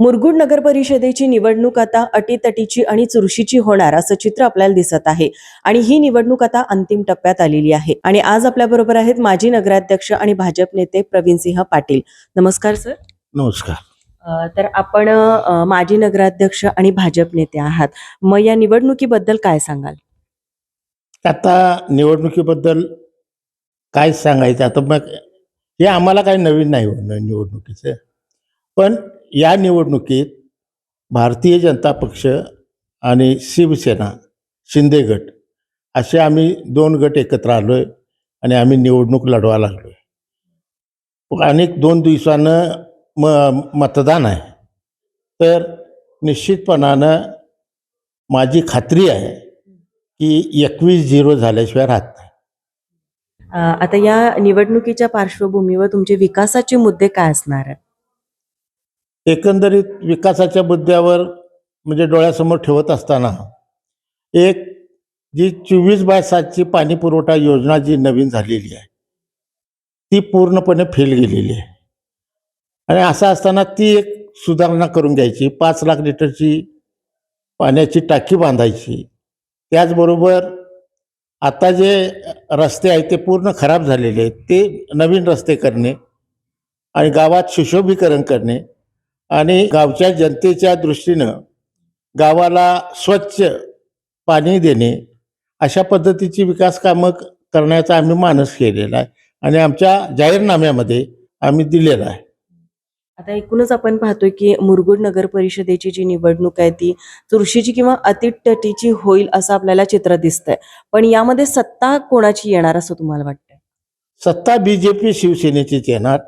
मुरगुड नगर परिषदेची निवडणूक आता अटीतटीची आणि चुरशीची होणार असं चित्र आपल्याला दिसत आहे. आणि ही निवडणूक आता अंतिम टप्प्यात आलेली आहे. आणि आज आपल्या बरोबर आहेत माजी नगराध्यक्ष आणि भाजप नेते प्रवीण सिंह पाटील. नमस्कार सर. नमस्कार. तर आपण माजी नगराध्यक्ष आणि भाजप नेते आहात. मग या निवडणुकीबद्दल काय सांगाल? आता निवडणुकीबद्दल काय सांगायचं? आता मग हे आम्हाला काही नवीन नाही होणं निवडणुकीचं. पण या निवडणुकीत भारतीय जनता पक्ष आणि शिवसेना शिंदे गट असे आम्ही दोन गट एकत्र आलोय आणि आम्ही निवडणूक लढवा लागलोय. अनेक दोन दिवसानं म मतदान आहे. तर निश्चितपणानं माझी खात्री आहे की एकवीस झिरो झाल्याशिवाय राहत नाही. आता या निवडणुकीच्या पार्श्वभूमीवर तुमचे विकासाचे मुद्दे काय असणार आहेत? एकंदरीत विकासाच्या मुद्द्यावर म्हणजे डोळ्यासमोर ठेवत असताना एक जी चोवीस बाय सातची पाणी पुरवठा योजना जी नवीन झालेली आहे ती पूर्णपणे फेल गेलेली आहे. आणि असं असताना ती एक सुधारणा करून घ्यायची. पाच लाख लिटरची पाण्याची टाकी बांधायची. त्याचबरोबर आता जे रस्ते आहेत ते पूर्ण खराब झालेले आहेत. ते नवीन रस्ते करणे आणि गावात सुशोभीकरण करणे आणि गावच्या जनतेच्या दृष्टीनं गावाला स्वच्छ पाणी देणे अशा पद्धतीची विकास कामं करण्याचा आम्ही मानस केलेला आहे आणि आमच्या जाहीरनाम्यामध्ये आम्ही दिलेला आहे. आता एकूणच आपण पाहतोय की मुरगुड नगर परिषदेची जी निवडणूक आहे ती चुरशीची किंवा अतिटटीची होईल असं आपल्याला चित्र दिसतंय. पण यामध्ये सत्ता कोणाची येणार असं तुम्हाला वाटतंय? सत्ता बी जे पी शिवसेनेचीच येणार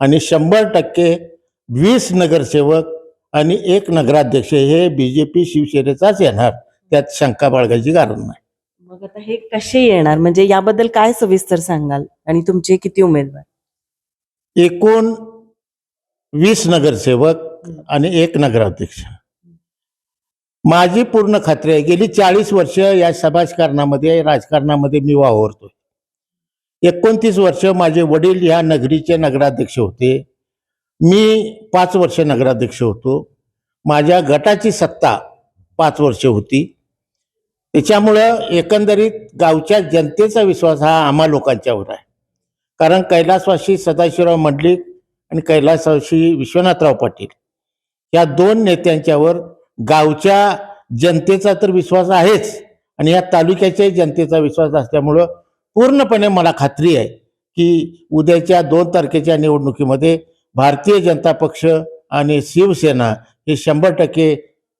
आणि शंभर टक्के वीस नगरसेवक आणि एक नगराध्यक्ष हे बी जे पी शिवसेनेचाच येणार. त्यात शंका बाळगायची कारण नाही. मग आता हे कसे येणार? म्हणजे याबद्दल काय सविस्तर सांगाल? आणि तुमचे किती उमेदवार? एकूण वीस नगरसेवक आणि एक नगराध्यक्ष. माझी पूर्ण खात्री आहे गेली चाळीस वर्ष या समाजकारणामध्ये राजकारणामध्ये मी वावरतोय. एकोणतीस वर्ष माझे वडील या नगरीचे नगराध्यक्ष होते. मी पाच वर्ष नगराध्यक्ष होतो. माझ्या गटाची सत्ता पाच वर्ष होती. त्याच्यामुळं एकंदरीत गावच्या जनतेचा विश्वास हा आम्हा लोकांच्यावर आहे. कारण कैलासवासी सदाशिवराव मंडलिक आणि कैलासवासी विश्वनाथराव पाटील या दोन नेत्यांच्यावर गावच्या जनतेचा तर विश्वास आहेच आणि या तालुक्याच्याही जनतेचा विश्वास असल्यामुळं पूर्णपणे मला खात्री आहे की उद्याच्या दोन तारखेच्या निवडणुकीमध्ये भारतीय जनता पक्ष आणि शिवसेना हे शंभर टक्के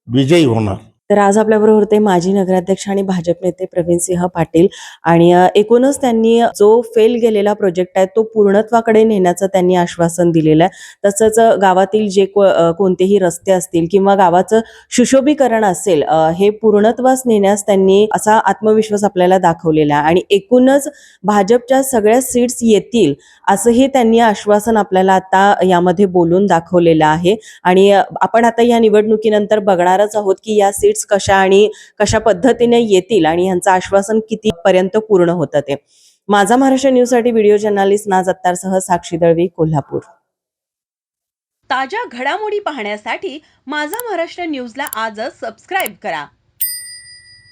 विजयी होणार. तर आज आपल्याबरोबर होते माजी नगराध्यक्ष आणि भाजप नेते प्रवीण सिंह पाटील. आणि एकूणच त्यांनी जो फेल गेलेला प्रोजेक्ट आहे तो पूर्णत्वाकडे नेण्याचं त्यांनी आश्वासन दिलेलं आहे. तसंच गावातील जे को- कोणतेही रस्ते असतील किंवा गावाचं सुशोभीकरण असेल हे पूर्णत्वास नेण्यास त्यांनी असा आत्मविश्वास आपल्याला दाखवलेला आहे. आणि एकूणच भाजपच्या सगळ्या सीट्स येतील असंही त्यांनी आश्वासन आपल्याला आता यामध्ये बोलून दाखवलेलं आहे. आणि आपण आता या निवडणुकीनंतर बघणारच आहोत की या सीट्स कशा आणि कशा पद्धतीने येतील आणि यांचं आश्वासन किती पर्यंत पूर्ण होतं ते. माझा महाराष्ट्र न्यूजसाठी व्हिडिओ जर्नालिस्ट नाज अत्तारसह साक्षी दळवी कोल्हापूर. ताज्या घडामोडी पाहण्यासाठी माझा महाराष्ट्र न्यूजला आजच सबस्क्राईब करा.